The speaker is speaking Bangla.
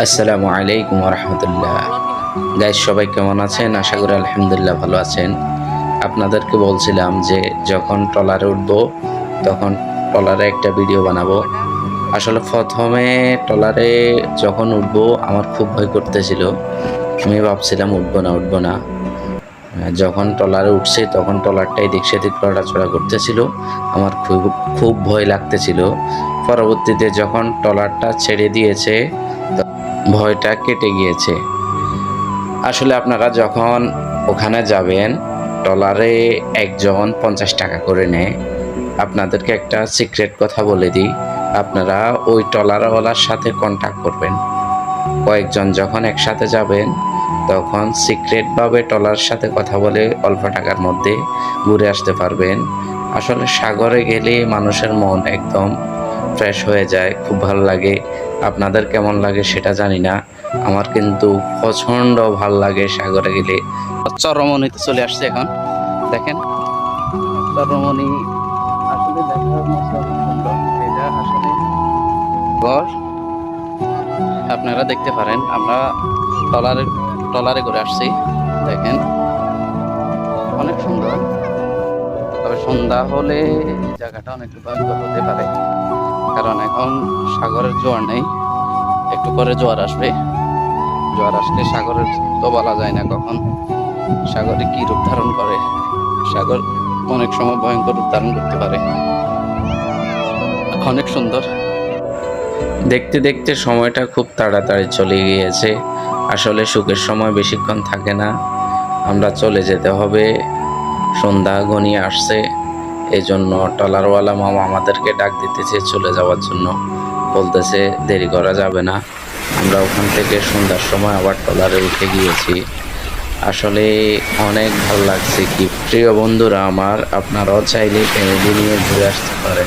আসসালামু আলাইকুম রহমতুল্লাহ গাইজ সবাই কেমন আছেন? আশা করি আলহামদুলিল্লাহ ভালো আছেন। আপনাদেরকে বলছিলাম যে, যখন ট্রলারে উঠব, তখন ট্রলারে একটা ভিডিও বানাবো। আসলে প্রথমে ট্রলারে যখন উঠব, আমার খুব ভয় করতেছিল। আমি ভাবছিলাম, উঠবো না উঠবো না। যখন ট্রলারে উঠছে, তখন ট্রলারটাই দিক সেদিক লড়াচড়া করতেছিল। আমার খুব খুব ভয় লাগতেছিল। পরবর্তীতে যখন ট্রলারটা ছেড়ে দিয়েছে ভয়টা কেটে গিয়েছে। আসলে আপনারা যখন ওখানে যাবেন ডলারে একজন পঞ্চাশ টাকা করে নেয়। আপনাদেরকে একটা সিক্রেট কথা বলে দিই, আপনারা ওই টলারওয়ালার সাথে কন্ট্যাক্ট করবেন। কয়েকজন যখন একসাথে যাবেন, তখন সিক্রেটভাবে টলার সাথে কথা বলে অল্প টাকার মধ্যে ঘুরে আসতে পারবেন। আসলে সাগরে গেলে মানুষের মন একদম ফ্রেশ হয়ে যায়, খুব ভালো লাগে। আপনাদের কেমন লাগে সেটা জানি না। আমার কিন্তু প্রচণ্ড ভালো লাগে সাগরে গেলে। চরমণিতে চলে আসছে এখন। দেখেন, চরমণি আপনারা দেখতে পারেন। আমরা টলারে টলারে করে আসছি। দেখেন, অনেক সুন্দর। সন্ধ্যা হলে জায়গাটা অনেক ভয়ঙ্কর হতে পারে। কারণ এখন সাগরের জোয়ার নেই, একটু পরে জোয়ার আসবে। জোয়ার আসলে সাগরের তো বলা যায় না কখন সাগরে কি রূপ ধারণ করে। সাগর অনেক সময় ভয়ঙ্কর রূপ ধারণ করতে পারে। অনেক সুন্দর। দেখতে দেখতে সময়টা খুব তাড়াতাড়ি চলে গিয়েছে। আসলে সুখের সময় বেশিক্ষণ থাকে না। আমরা চলে যেতে হবে। সন্ধ্যা ঘনিয়ে আসছে। এই জন্য টলারওয়ালা মামা আমাদেরকে ডাক দিতেছে চলে যাওয়ার জন্য। বলতেছে, দেরি করা যাবে না। আমরা ওখান থেকে সন্ধ্যার সময় আবার টলারে উঠে গিয়েছি। আসলে অনেক ভালো লাগছে কি। প্রিয় বন্ধুরা আমার, আপনারাও চাইলে ফ্যামিলি নিয়ে ঘুরে আসতে পারেন।